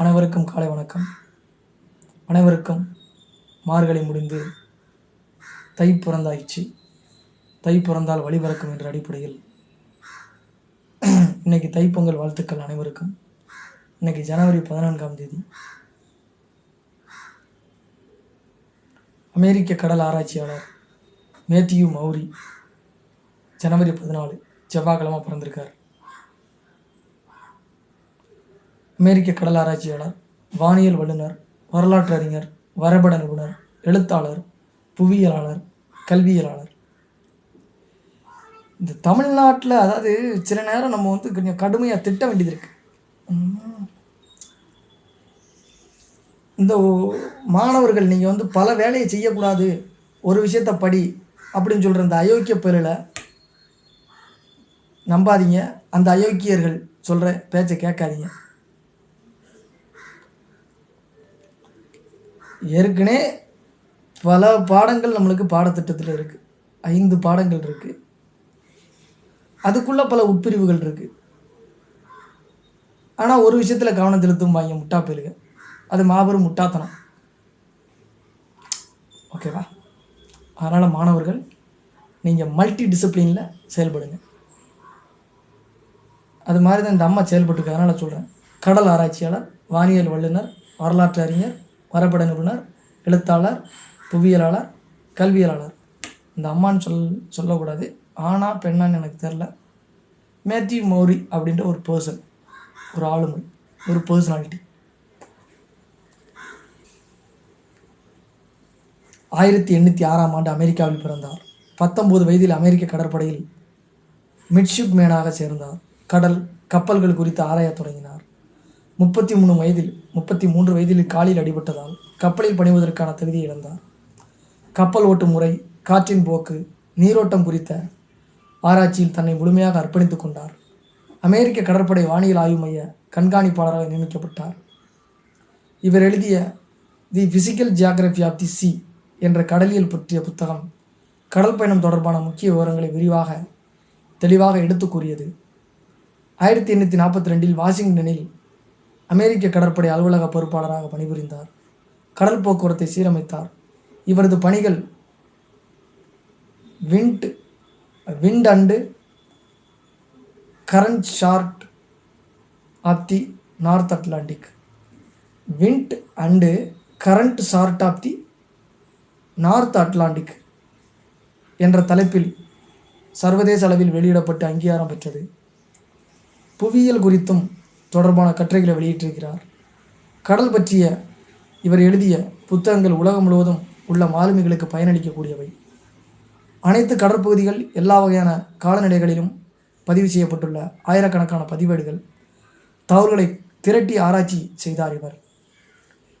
அனைவருக்கும் காலை வணக்கம். அனைவருக்கும் மார்கழி முடிந்து தை பிறந்தாயிடுச்சு தை பிறந்தால் வழி பிறக்கும் என்ற அடிப்படையில் இன்னைக்கு தைப்பொங்கல் வாழ்த்துக்கள் அனைவருக்கும். இன்னைக்கு ஜனவரி பதினான்காம் தேதி. அமெரிக்க கடல் ஆராய்ச்சியாளர் மேத்யூ மௌரி ஜனவரி பதினாலு செவ்வாய்க்கிழமை பிறந்திருக்கார். அமெரிக்க கடல் ஆராய்ச்சியாளர் வானியல் வல்லுநர் வரலாற்று அறிஞர் வரைபட நிபுணர் எழுத்தாளர் புவியியலாளர் கல்வியலாளர் இந்த தமிழ்நாட்டில் அதாவது சில நேரம் நம்ம வந்து கொஞ்சம் கடுமையாக திட்ட வேண்டியது இருக்கு. இந்த மாணவர்கள் நீங்கள் வந்து பல வேலையை செய்யக்கூடாது ஒரு விஷயத்த படி அப்படின்னு சொல்கிற இந்த அயோக்கிய பேரில் நம்பாதீங்க. அந்த அயோக்கியர்கள் சொல்கிற பேச்சை கேட்காதீங்க. ஏற்கனவே பல பாடங்கள் நம்மளுக்கு பாடத்திட்டத்தில் இருக்குது ஐந்து பாடங்கள் இருக்குது அதுக்குள்ளே பல உட்பிரிவுகள் இருக்குது ஆனால் ஒரு விஷயத்தில் கவனம் செலுத்தும் வாங்க முட்டா போயிலுங்க அது மாபெரும் முட்டாத்தனம். ஓகேவா? அதனால் மாணவர்கள் நீங்கள் மல்டி டிசிப்ளினில் செயல்படுங்க. அது மாதிரி தான் இந்த அம்மா செயல்பட்டுருக்கு. அதனால் சொல்கிறேன் கடல் ஆராய்ச்சியாளர் வானியல் வல்லுநர் வரலாற்று அறிஞர் வரைபட நிபுணர் எழுத்தாளர் புவியியலாளர் கல்வியலாளர் இந்த அம்மான்னு சொல் சொல்லக்கூடாது. ஆனா பெண்ணான்னு எனக்கு தெரில மேத்யூ மௌரி அப்படின்ற ஒரு பர்சன் ஒரு ஆளுமை ஒரு பர்சனாலிட்டி ஆயிரத்தி எண்ணூற்றி ஆறாம் ஆண்டு அமெரிக்காவில் பிறந்தார். பத்தொம்போது வயதில் அமெரிக்க கடற்படையில் மிட்ஷிப் மேனாக சேர்ந்தார். கடல் கப்பல்கள் குறித்து ஆராயத் தொடங்கினார். முப்பத்தி மூணு வயதில் முப்பத்தி மூன்று வயதில் காலில் அடிபட்டதால் கப்பலில் பணிவதற்கான தகுதியை இழந்தார். கப்பல் ஓட்டும் முறை காற்றின் போக்கு நீரோட்டம் குறித்த ஆராய்ச்சியில் தன்னை முழுமையாக அர்ப்பணித்துக் கொண்டார். அமெரிக்க கடற்படை வானியல் ஆய்வு மைய கண்காணிப்பாளராக நியமிக்கப்பட்டார். இவர் எழுதிய the physical geography of the sea என்ற கடலியல் பற்றிய புத்தகம் கடல் பயணம் தொடர்பான முக்கிய விவரங்களை விரிவாக தெளிவாக எடுத்துக் கூறியது. ஆயிரத்தி எண்ணூற்றி நாற்பத்தி ரெண்டில் வாஷிங்டனில் அமெரிக்க கடற்படை அலுவலக பொறுப்பாளராக பணிபுரிந்தார். கடல் போக்குவரத்தை சீரமைத்தார். இவரது பணிகள் wind wind and current chart of the North Atlantic. Wind and current chart of the North Atlantic என்ற தலைப்பில் சர்வதேச அளவில் வெளியிடப்பட்டு அங்கீகாரம் பெற்றது. புவியியல் குறித்தும் தொடர்பான கட்டுரைகளை வெளியிட்டிருக்கிறார். கடல் பற்றிய இவர் எழுதிய புத்தகங்கள் உலகம் முழுவதும் உள்ள மாலுமிகளுக்கு பயனளிக்கக்கூடியவை. அனைத்து கடற்பகுதிகள் எல்லா வகையான காலநிலைகளிலும் பதிவு செய்யப்பட்டுள்ள ஆயிரக்கணக்கான பதிவேடுகள் தகவல்களை திரட்டி ஆராய்ச்சி செய்தார் இவர்.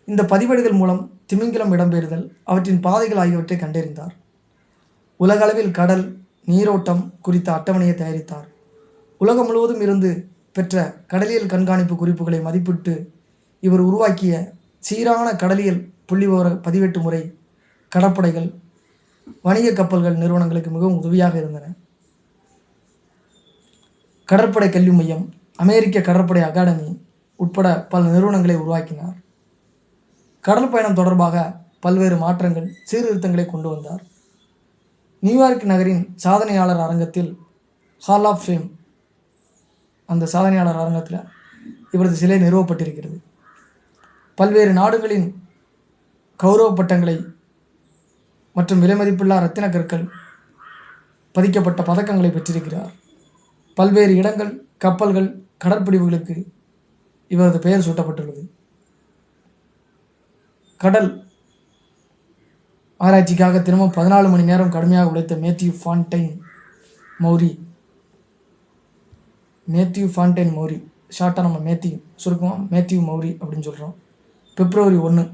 இந்த பதிவேடுகள் மூலம் திமிங்கிலம் இடம்பெறுதல் அவற்றின் பாதைகள் ஆகியவற்றை கண்டறிந்தார். உலகளவில் கடல் நீரோட்டம் குறித்த அட்டவணையை தயாரித்தார். உலகம் முழுவதும் இருந்து பெற்ற கடலியல் கண்காணிப்பு குறிப்புகளை மதிப்பிட்டு இவர் உருவாக்கிய சீரான கடலியல் புள்ளிவிவர பதிவேட்டு முறை கடற்படைகள் வணிக கப்பல்கள் நிறுவனங்களுக்கு மிகவும் உதவியாக இருந்தன. கடற்படை கல்வி மையம் அமெரிக்க கடற்படை அகாடமி உட்பட பல நிறுவனங்களை உருவாக்கினார். கடல் பயணம் தொடர்பாக பல்வேறு மாற்றங்கள் சீர்திருத்தங்களை கொண்டு வந்தார். நியூயார்க் நகரின் சாதனையாளர் அரங்கத்தில் ஹால் ஆஃப் ஃபேம் அந்த சாதனையாளர் அரங்கத்தில் இவரது சிலை நிறுவப்பட்டிருக்கிறது. பல்வேறு நாடுகளின் கௌரவ பட்டங்களை மற்றும் விலைமதிப்பில்லா ரத்தின கற்கள் பதிக்கப்பட்ட பதக்கங்களை பெற்றிருக்கிறார். பல்வேறு இடங்கள் கப்பல்கள் கடற்பிடிவுகளுக்கு இவரது பெயர் சூட்டப்பட்டுள்ளது. கடல் ஆராய்ச்சிக்காக தினமும் பதினாலு மணி நேரம் கடுமையாக உழைத்த Matthew Fontaine Maury Matthew Fontaine Maury. ஷார்ட்டாக நம்ம மேத்யூ சுருக்கமாக மேத்யூ மௌரி அப்படின்னு சொல்கிறோம் பிப்ரவரி ஒன்று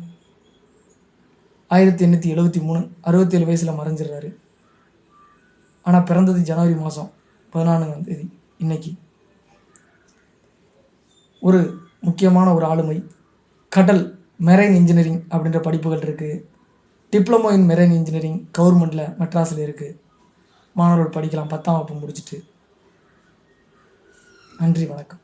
ஆயிரத்தி எண்ணூற்றி எழுபத்தி மூணு அறுபத்தேழு வயசில் மறைஞ்சிடுறாரு. ஆனால் பிறந்தது ஜனவரி மாதம் பதினான்காம் தேதி இன்னைக்கு. ஒரு முக்கியமான ஒரு ஆளுமை கடல் மெரைன் இன்ஜினியரிங் அப்படின்ற படிப்புகள் இருக்குது டிப்ளமோ இன் மெரைன் இன்ஜினியரிங் கவர்மெண்ட்டில் மெட்ராஸில் இருக்குது மாணவர்கள் படிக்கலாம் பத்தாம் வகுப்பு முடிச்சுட்டு. நன்றி வணக்கம்.